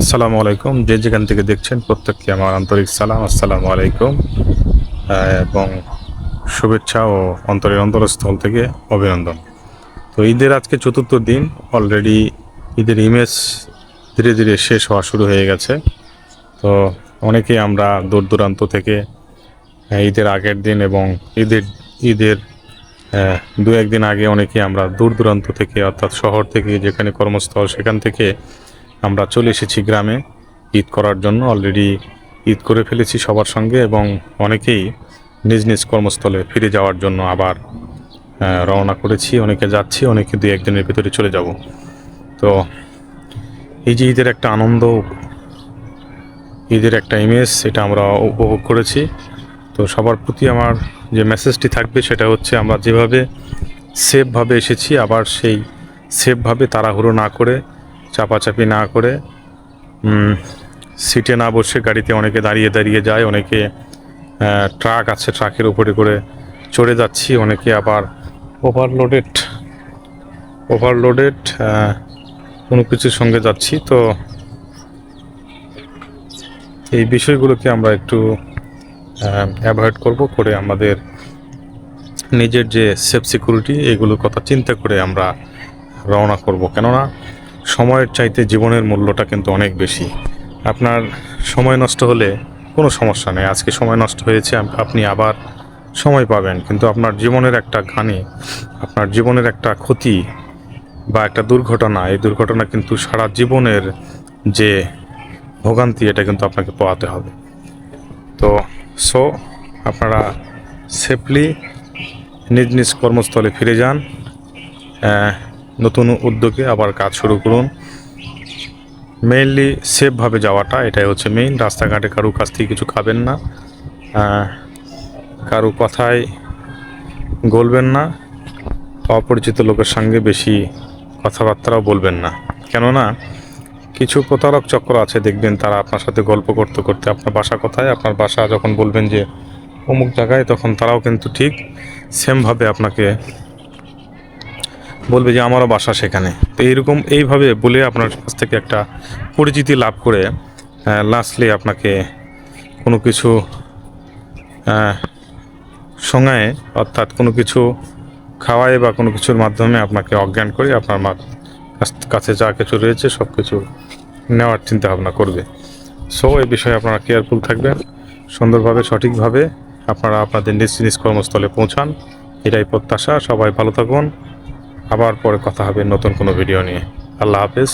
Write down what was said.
আসসালামু আলাইকুম। যে যেখান থেকে দেখছেন, প্রত্যেককে আমার আন্তরিক সালাম। আসসালামু আলাইকুম। এবং শুভেচ্ছা ও অন্তরের অন্তরস্থল থেকে অভিনন্দন। তো ঈদের আজকে চতুর্থ দিন। অলরেডি ঈদের ইমেজ ধীরে ধীরে শেষ হওয়া শুরু হয়ে গেছে। তো অনেকেই আমরা দূর দূরান্ত থেকে ঈদের আগের দিন এবং ঈদের ঈদের দু একদিন আগে অনেকে আমরা দূর দূরান্ত থেকে, অর্থাৎ শহর থেকে যেখানে কর্মস্থল, সেখান থেকে আমরা চলে এসেছি গ্রামে। ঈদ করার জন্য অলরেডি ঈদ করে ফেলেছি সবার সঙ্গে এবং অনেকেই নিজ নিজ কর্মস্থলে ফিরে যাওয়ার জন্য আবার রওনা করেছি। অনেকে যাচ্ছি, অনেকে দুই একদিনের ভিতরে চলে যাব। তো এই যে ঈদের একটা আনন্দ, ঈদের একটা ইমেজ সেটা আমরা উপভোগ করেছি। তো সবার প্রতি আমার যে মেসেজটি থাকবে, সেটা হচ্ছে আমরা যেভাবে সেফভাবে এসেছি, আবার সেই সেফভাবে তাড়াহুড়ো না করে চাপাচাপি না করে সিটে না বসে গাড়িতে অনেকে দাঁড়িয়ে দাঁড়িয়ে যায়, অনেকে ট্রাক আছে ট্রাকের উপরে করে চড়ে যাচ্ছি, অনেকে আবার ওভারলোডেড ওভারলোডেড কোনো কিছুর সঙ্গে যাচ্ছি। তো এই বিষয়গুলোকে আমরা একটু অ্যাভয়েড করব, করে আমাদের নিজের যে সেফ সিকিউরিটি এগুলোর কথা চিন্তা করে আমরা রওনা করব। কেননা সময়ের চাইতে জীবনের মূল্যটা কিন্তু অনেক বেশি। আপনার সময় নষ্ট হলে কোনো সমস্যা নেই। আজকে সময় নষ্ট হয়েছে আপনি আবার সময় পাবেন। কিন্তু আপনার জীবনের একটা ঘানি, আপনার জীবনের একটা ক্ষতি বা একটা দুর্ঘটনা, এই দুর্ঘটনা কিন্তু সারা জীবনের যে ভোগান্তি, এটা কিন্তু আপনাকে পোয়াতে হবে। তো, সো, আপনারা সেফলি নিজ নিজ কর্মস্থলে ফিরে যান। নতুন উদ্যোগে আবার কাজ শুরু করুন। মেইনলি সেফভাবে যাওয়াটা, এটাই হচ্ছে মেইন রাস্তাঘাটে কারও কাছ থেকে কিছু খাবেন না। কারও কথায় গলবেন না। অপরিচিত লোকের সঙ্গে বেশি কথাবার্তাও বলবেন না। কেননা, কিছু প্রতারক চক্র আছে, দেখবেন তারা আপনার সাথে গল্প করতে করতে আপনার বাসা কোথায়? আপনার বাসা যখন বলবেন যে অমুক জায়গায়, তখন তারাও কিন্তু ঠিক সেমভাবে আপনাকে বলবে যে আমারও বাসা সেখানে। তো এইরকম এইভাবে বলে আপনার কাছ থেকে একটা পরিচিতি লাভ করে লাস্টলি আপনাকে কোনো কিছু আহ, অর্থাৎ কোনো কিছু খাওয়ায় বা কোনো কিছুর মাধ্যমে আপনাকে অজ্ঞান করে আপনার মা কাছে যা কিছু রয়েছে সব কিছু নেওয়ার চিন্তা ভাবনা করবে। সো এই বিষয়ে আপনারা কেয়ারফুল থাকবেন সুন্দরভাবে সঠিকভাবে আপনারা আপনাদের নিজ নিজ কর্মস্থলে পৌঁছান। এটাই প্রত্যাশা সবাই ভালো থাকুন। আবার পরে কথা হবে নতুন কোনো ভিডিও নিয়ে। আল্লাহ হাফেজ।